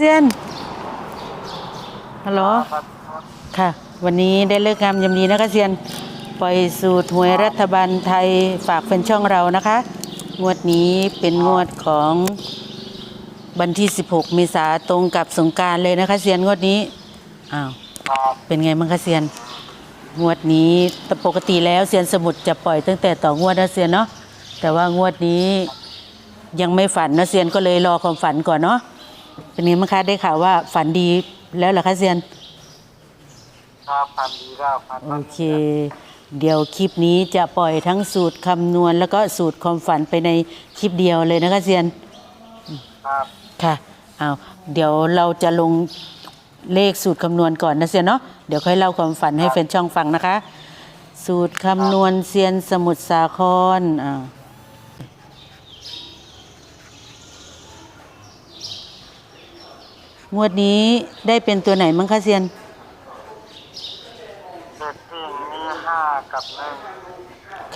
เซียนฮัลโหลค่ะ วันนี้ได้เลิกงามยามดีนะคะเซียน ปล่อยสูตรหวยรัฐบาลไทยฝากเป็นช่องเรานะคะ งวดนี้เป็นงวดของวันที่ 16 เมษาตรงกับสงกรารเลยนะคะเซียนงวดนี้ อ้าวครับเป็นไงบ้างคะเซียน งวดนี้แต่ปกติแล้วเซียนสมุดจะปล่อยตั้งแต่ต่องวดนะเซียนเนาะ แต่ว่างวดนี้ยังไม่ฝันนะเซียนก็เลยรอความฝันก่อนเนาะ เป็นไงบ้างคะได้ข่าวว่าฝันดีแล้วเหรอคะเซียนครับพันดีแล้วพันโอเค เดี๋ยวคลิปนี้จะปล่อยทั้งสูตรคำนวณ แล้วก็สูตรความฝันไปในคลิปเดียวเลยนะคะเซียนครับค่ะเอาเดี๋ยวเราจะลงเลขสูตรคำนวณก่อนนะเซียนเนาะเดี๋ยวค่อยเล่าความฝันให้แฟนช่องฟังนะคะ สูตรคำนวณเซียนสมุทรสาครอ่า งวดนี้ได้เป็นตัวไหนมั้งคะเซียนเด็กวิ่งมีห้ากับหนึ่ง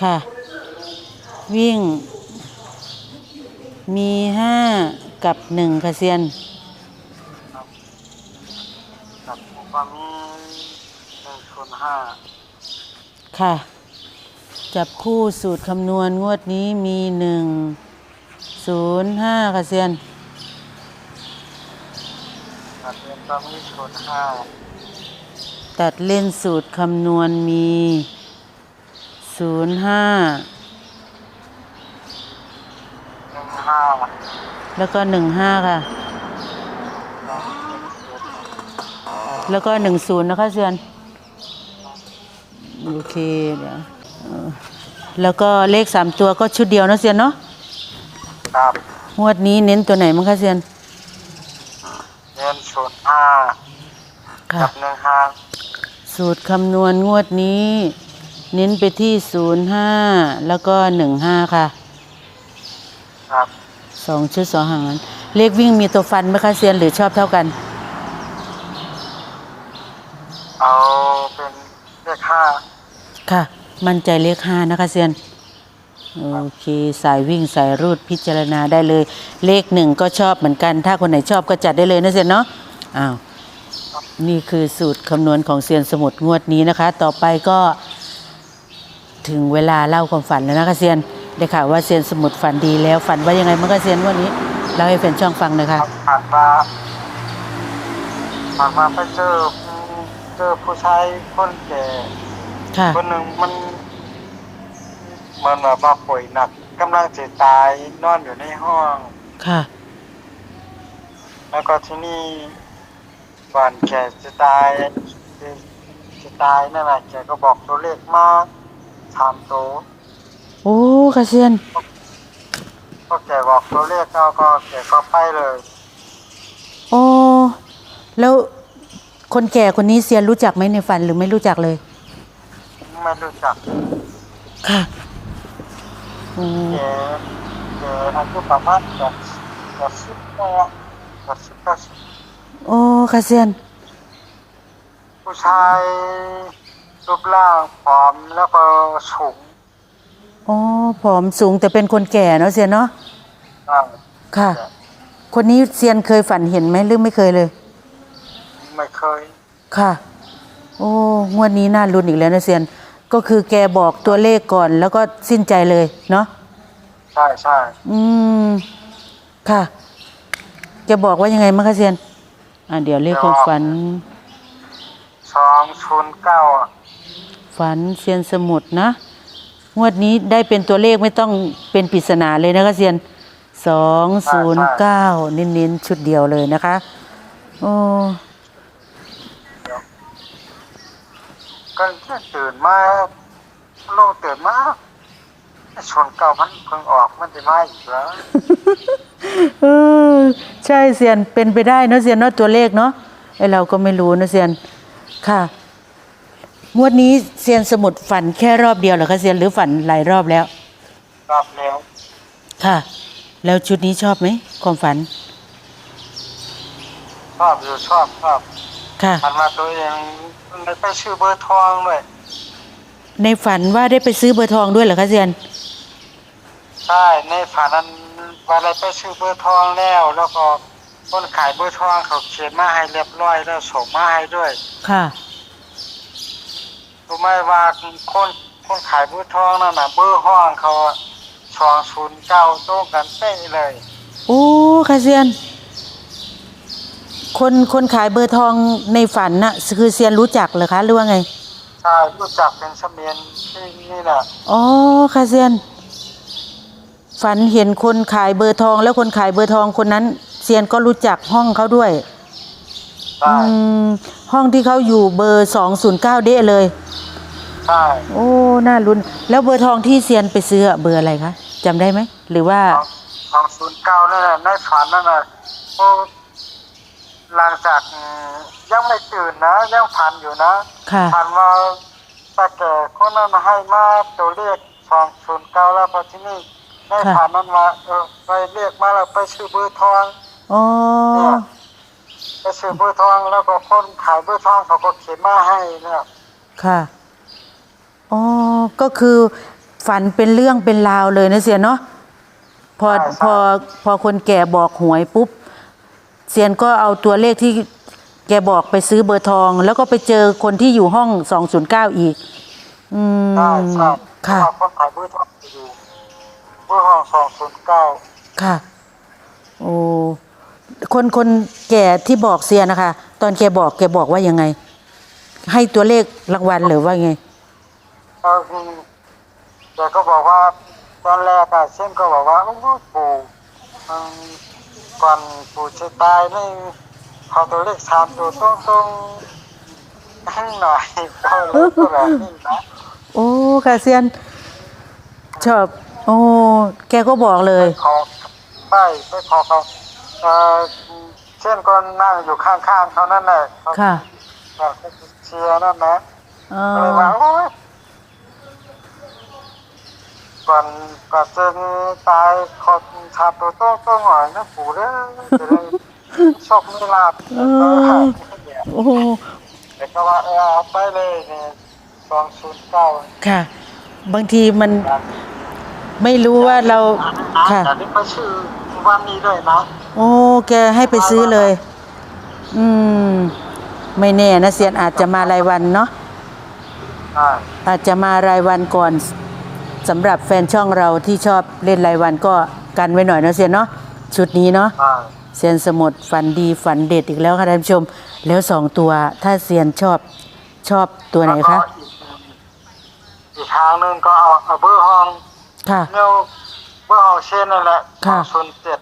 ค่ะ วิ่ง มีห้ากับหนึ่งค่ะเซียนกับอุปามีหนึ่งศูนย์ห้าค่ะ จับคู่สูตรคำนวณงวดนี้มีหนึ่งศูนย์ห้าค่ะเซียน กับอุปามีศูนย์ห้าตัดเล่นสูตรคำนวณมีศูนย์ห้าหนึ่งห้าแล้วก็หนึ่งห้าค่ะ แล้วก็หนึ่งศูนย์นะคะเซียนโอเคเดี๋ยวเออแล้วก็เลขสามตัวก็ชุดเดียวนะเซียนเนาะครับงวดนี้เน้นตัวไหนมั้งคะเซียนเงินศูนย์ ห้าค่ะกับหนึ่งห้าสูตรคำนวณงวดนี้ เน้นไปที่ศูนย์ห้าแล้วก็หนึ่งห้าค่ะ ครับสองชุดสองหางนั้นเลขวิ่งมีตัวฟันไหมคะเซียนหรือชอบเท่ากัน เอาเป็นเลขห้าค่ะ มั่นใจเลขห้านะคะเซียน โอเค สายวิ่งสายรูดพิจารณาได้เลย เลขหนึ่งก็ชอบเหมือนกัน ถ้าคนไหนชอบก็จัดได้เลยนะเซียนเนาะ อ้าวนี่คือสูตรคำนวณของเซียนสมุดงวดนี้นะคะ ต่อไปก็ถึงเวลาเล่าความฝันแล้วนะคะเซียนได้ข่าวว่าเซียนสมุดฝันดีแล้วฝันว่ายังไงเมื่อกี้เซียนวันนี้เล่าให้แฟนช่องฟังน่อยค่ะรับผ่านมาผ่านมาไปเจอเจอผู้ชายคนแก่ค่ะคนหนึ่งมันมันแบบว่าป่วยหนักกำลังจะตายนอนอยู่ในห้องค่ะ แล้วก็ที่นี่ ก่อนแกจะตายจะจะตายนั่นแหละแกก็บอกตัวเลขมาสามตัวโอ้ค่ะเซียนพอแกบอกตัวเลขแล้วก็แกก็ไปเลยโอ้แล้วคนแก่คนนี้เซียนรู้จักไหมในฝันหรือไม่รู้จักเลย ไม่รู้จักค่ะโอ้แกแกอายุประมาณแปดแปดสิบแปดแปดสิบเก้าสิบ โอ้ค่ะเซียน ผู้ชายรูปร่างผอมแล้วก็สูงอ๋อผอมสูงแต่เป็นคนแก่เนาะเซียนเนาะ อ่าค่ะ คนนี้เซียนเคยฝันเห็นไหมหรือไม่เคยเลย ไม่เคย ค่ะ โอ้ งวดนี้น่าลุ้นอีกแล้วนะเซียน ก็คือแกบอกตัวเลขก่อนแล้วก็สิ้นใจเลยเนาะ ใช่ใช่ อืม ค่ะ แกบอกว่ายังไงมั้งคะเซียน อ่าเดี๋ยวเลขความฝัน สองศูนย์เก้าอะฝันเซียนสมุดนะ งวดนี้ได้เป็นตัวเลขไม่ต้องเป็นปริศนาเลยนะคะเซียนสองศูนย์เก้าเน้นๆ ชุดเดียวเลยนะคะ โอ้ก็ตื่นมาโลกตื่นมา ไอ้ชนเก่ามันเพิ่งออกมันจะมาอีกแล้วเออใช่เซียนเป็นไปได้เนอะเซียนเนอะตัวเลขเนาะไอเราก็ไม่รู้นะเซียนค่ะงวดนี้เซียนสมุดฝันแค่รอบเดียวเหรอคะเซียนหรือฝันหลายรอบแล้ว รอบแล้วค่ะ แล้วชุดนี้ชอบไหมความฝัน ชอบอยู่ชอบชอบค่ะพันมาตัวเองมันไปชื่อเบอร์ทองด้วยในฝันว่าได้ไปซื้อเบอร์ทองด้วยเหรอคะเซียน ใช่ในฝันนั้นว่าอะไรไปชื่อเบอร์ทองแล้ว แล้วก็คนขายเบอร์ทองเขาเขียนมาให้เรียบร้อยแล้วส่งมาให้ด้วยค่ะ รู้ไหมว่าคนคนขายเบอร์ทองนั่นน่ะเบอร์ห้องเขาสองศูนย์เก้าตรงกันเป๊ะเลย โอ้ค่ะเซียน คนคนขายเบอร์ทองในฝันน่ะคือเซียนรู้จักเหรอคะหรือว่าไง ใช่รู้จักเป็นเสมียนที่นี่แหละ อ๋อค่ะเซียน ฝันเห็นคนขายเบอร์ทอง แล้วคนขายเบอร์ทองคนนั้นเซียนก็รู้จักห้องเขาด้วยใช่อืมห้องที่เขาอยู่เบอร์สองศูนย์เก้าเด้เลย ใช่โอ้น่าลุ้นแล้วเบอร์ทองที่เซียนไปซื้ออะเบอร์อะไรคะจำได้ไหมหรือว่าสองศูนย์เก้านั่นน่ะในฝันนั่นน่ะโอ้หลังจากอืมยังไม่ตื่นนะยังพันอยู่นะค่ะพันว่าตาแก่คนนั้นให้มาตัวเลขสองศูนย์เก้าแล้วพอที่นี่ ในค่ะฝันนั้นว่าเออไปเรียกมาแล้วไปซื้อเบอร์ทองอ๋อไปซื้อเบอร์ทองแล้วก็คนขายเบอร์ทองเขาก็เขียนมาให้เนี่ยค่ะอ๋อก็คือฝันเป็นเรื่องเป็นราวเลยนะเซียนเนาะพอพอพอคนแก่บอกหวยปุ๊บเซียนก็เอาตัวเลขที่แกบอกไปซื้อเบอร์ทอง แล้วก็ไปเจอคนที่อยู่ห้อง209อีก อืมใช่ใช่ค่ะเพราว่าคนขายเบอร์ทองอยู่ เบอร์ห้องสองศูนย์เก้าค่ะ โอ้คนคนแก่ที่บอกเซียนนะคะ ตอนแกบอกแกบอกว่ายังไง ให้ตัวเลขรางวัลหรือว่าไงเออคือแกก็บอกว่าตอนแรกอะเช่นก็บอกว่าโอ้โหปู่อืมก่อนปู่จะตายนี่เขาตัวเลขสามตัวตรงตรงๆให้หน่อยก็เลยก็แบบนี้นะ โอ้ค่ะเซียน ชอบ โอ้แกก็บอกเลยขอไปไปขอเขาเออเช่นก็นั่งอยู่ข้างๆเขานั่นแหละเขาค่ะเขาเชียร์นั่นนะอ๋อก็เลยว่าโอ้ยก่อนก่อนจะตายขอชาตัวต้องต้องหน่อยนะปู่เด้อจะได้โชคไม่ลาบเออโอ้แต่ก็ว่าเออเอาไปเลยเนี่ยสองศูนย์เก้า ค่ะ บางทีมัน ไม่รู้ว่าเราค่ะ แต่นี่ไปชื่อวันนี้ด้วยนะโอ้แกให้ไปซื้อเลย อืม ไม่แน่นะเซียนอาจจะมารายวันเนาะใช่อาจจะมารายวันก่อนสำหรับแฟนช่องเราที่ชอบเล่นรายวันก็กันไว้หน่อยนะเซียนเนาะชุดนี้เนาะใช่เซียนสมุดฝันดีฝันเด็ดอีกแล้วค่ะท่านผู้ชม แล้วสองตัวถ้าเซียนชอบชอบตัวไหนแล้วก็คะ อีกอีกทางหนึ่งก็เอาเอาเบอร์ห้อง ค่ะเนื้อเบอร์ห้องเช่นนั่นแหละค่ะศูนย์เจ็ด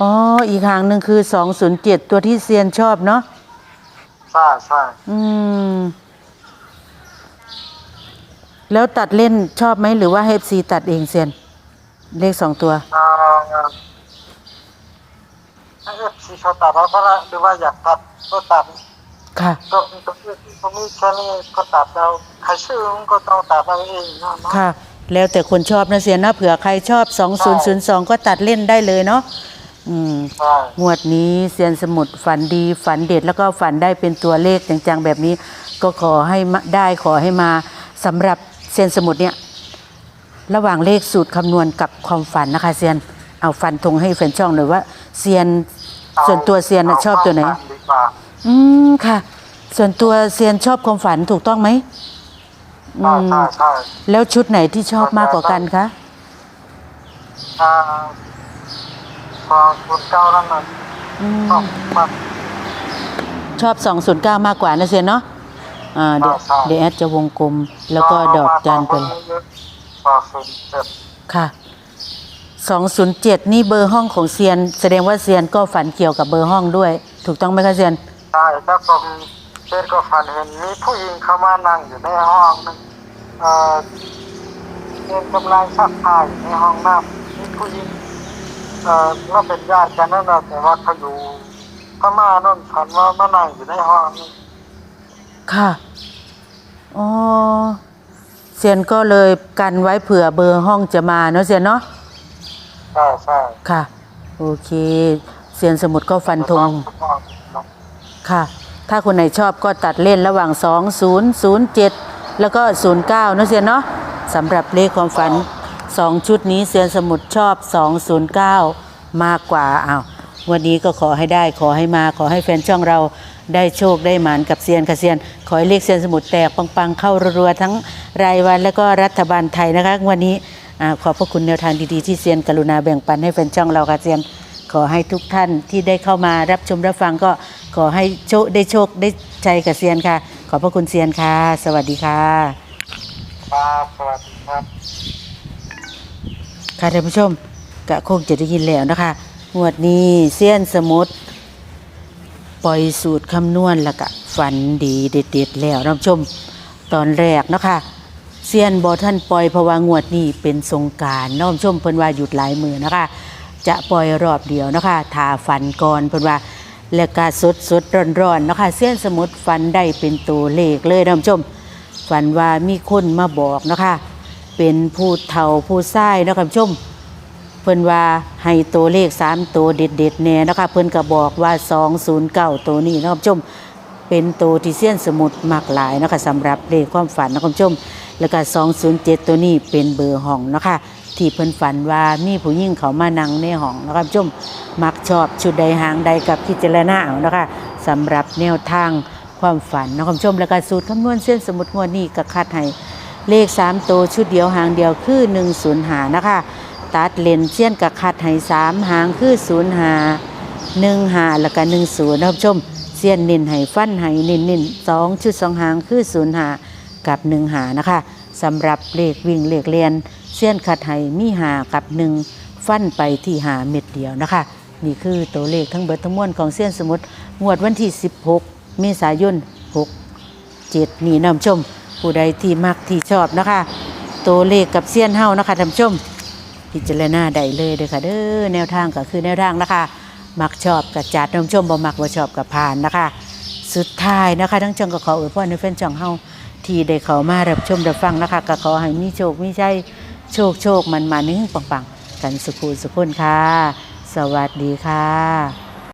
อ๋อ อีกหางหนึ่งคือ207ตัวที่เซียนชอบเนาะ ใช่ใช่อืม แล้วตัดเล่นชอบไหมหรือว่าเฮฟซีตัดเองเซียน เลขสองตัวอ่าถ้าเอฟซีเขาตัดเราก็ได้หรือว่าอยากตัดก็ตัดค่ะ ก็ก็ก็มีแค่นี้ก็ตัดเราใครชื่อมันก็ต้องตัดเอาเองเนาะค่ะ แล้วแต่คนชอบนะเซียนนะเผื่อใครชอบ 2002 ก็ตัดเล่นได้เลยเนาะอืมใช่งวดนี้เซียนสมุดฝันดีฝันเด็ดแล้วก็ฝันได้เป็นตัวเลขจังๆแบบนี้ ก็ขอให้มาได้ขอให้มาสำหรับเซียนสมุดเนี่ย ระหว่างเลขสูตรคำนวณกับความฝันนะคะเซียนเอาฟันธงให้แฟนช่องหน่อยว่าเซียนส่วนตัวเซียนน่ะชอบตัวไหนเาความฝัดีกว่าอืมค่ะ ส่วนตัวเซียนชอบความฝันถูกต้องไหม อืใช่มใช่ใช่แล้วชุดไหนที่ชอบมากกว่ากันคะอ่าพอคุณเก้านั่นน่ะอืมต้องมาชอบ 209 มากกว่านะเซียนเนาะอ่าเดี๋ยวใช่ เดี๋ยวแอดจะวงกลม แล้วก็ดอกจานไปเลยพอศูนย์เจ็ดค่ะ 207 นี่เบอร์ห้องของเซียน แสดงว่าเซียนก็ฝันเกี่ยวกับเบอร์ห้องด้วย ถูกต้องไหมคะเซียน ใช่แล้วผม เช่นก็ฝันเห็นมีผู้หญิงเข้ามานั่งอยู่ในห้องนึงเอ่อเดินกำลังซักผ้าอยู่ในห้องน้ำมีผู้หญิงเอ่อเราเป็นญาติกันนั่นแหละแต่ว่าเขาอยู่พม่านั่นฝันว่ามานั่งอยู่ในห้องนี่ค่ะอ๋อเซียนก็เลยกันไว้เผื่อเบอร์ห้องจะมาเนาะเซียนเนาะใช่ใช่ค่ะ โอเค เซียนสมุดก็ฟันธงค่ะ ถ้าคนไหนชอบก็ตัดเล่นระหว่าง 2007 แล้วก็ 09นะเซียนเนาะสำหรับเลขความฝัน 2 ชุดนี้เซียนสมุดชอบ 209 มากกว่าอ้าววันนี้ก็ขอให้ได้ขอให้มาขอให้แฟนช่องเราได้โชคได้หมานกับเซียนค่ะเซียน ขอให้เลขเซียนสมุดแตกปังๆ เข้ารัวๆทั้งรายวันแล้วก็รัฐบาลไทยนะคะ วันนี้อขอบพระคุณแนวทางดีๆที่เซียนกรุณาแบ่งปันให้แฟนช่องเราค่ะเซียน ขอให้ทุกท่านที่ได้เข้ามารับชมรับฟังก็ขอให้โชคได้โชคได้ใจกับเซียนค่ะ ขอบพระคุณเซียนค่ะ สวัสดีค่ะครับสวัสดีครับค่ะท่านผู้ชมก็คงจะได้ยินแล้วนะคะงวดนี้เซียนสมุดปล่อยสูตรคำนวณแล้วก็ฝันดีเด็ดๆแล้วท่านผู้ชมตอนแรกเนาะคะเซียนบอท่านปล่อยเพราะว่างวดนี้เป็นสงกรารน้องชมเพิ่นว่าหยุดหลายมือนะคะ จะปล่อยรอบเดียวนะคะทาฝันก่อนเพิ่นว่าแล้วก็สดสดร้อนร้อนๆนะคะเซียนสมุดฝันได้เป็นตัวเลขเลยท่านผู้ชมฝันว่ามีคนมาบอกนะคะเป็นผู้เฒ่าผู้ชายนะคะท่านผู้ชมเพิ่นว่าให้ตัวเลขสามตัวเด็ดๆแน่นะคะเพิ่นก็บอกว่า209ตัวนี้นะคุณผู้ชมเป็นตัวที่เซียนสมุดมากหลายนะคะสำหรับเลขความฝันนะคุณผู้ชมแล้วก็207ตัวนี้เป็นเบอร์ห้องนะคะ ที่เพิ่นฝันว่ามีผู้หญิงเขามานั่งในห้องนะคะคุณผู้ชมมักชอบชุดใดหางใดกับพิจารณาเอานะคะสำหรับแนวทางความฝันนะคุณผู้ชมแล้วก็สูตรคำนวณเส้นสมุดงวดนี้ก็คัดให้เลข3ตัวชุดเดียวหางเดียวคือ105หานะคะ ตัดเลนเชียนกับคัดให้สามหางคือศูนย์หาหนึ่งหาแล้วก็หนึ่งศูนย์นะครับผู้ชมเสียนเน้นให้ฟันให้เน้นเน้นสองชุดสองหางคือศูนย์หากับหนึ่งหานะคะสำหรับเลขวิ่งเลขเรียน เสียนคัดให้มีหากับหนึ่งฟันไปที่หาเม็ดเดียวนะคะ นี่คือตัวเลขทั้งเบิดทั้งมวลของเสียนสมุดงวดวันที่ 16 เมษายน6เจ็ดนี่นำชม ผู้ใดที่มักที่ชอบนะคะ ตัวเลขกับเสี้ยนเฮานะคะท่านชม พิจารณาได้เลยเด้อค่ะเด้อแนวทางก็คือแนวทางนะคะมักชอบกับจัดน้ำชมบ่มักบ่ชอบกับผ่านนะคะ สุดท้ายนะคะ ทั้งจังก็ขออวยพรในแฟนจ่องเฮาที่ได้เข้ามารับชมรับฟังนะคะก็ขอให้มีโชคมีชัย โชคโชคมันมานึ่งปังๆกันสุขุสุขุนค่ะ สวัสดีค่ะ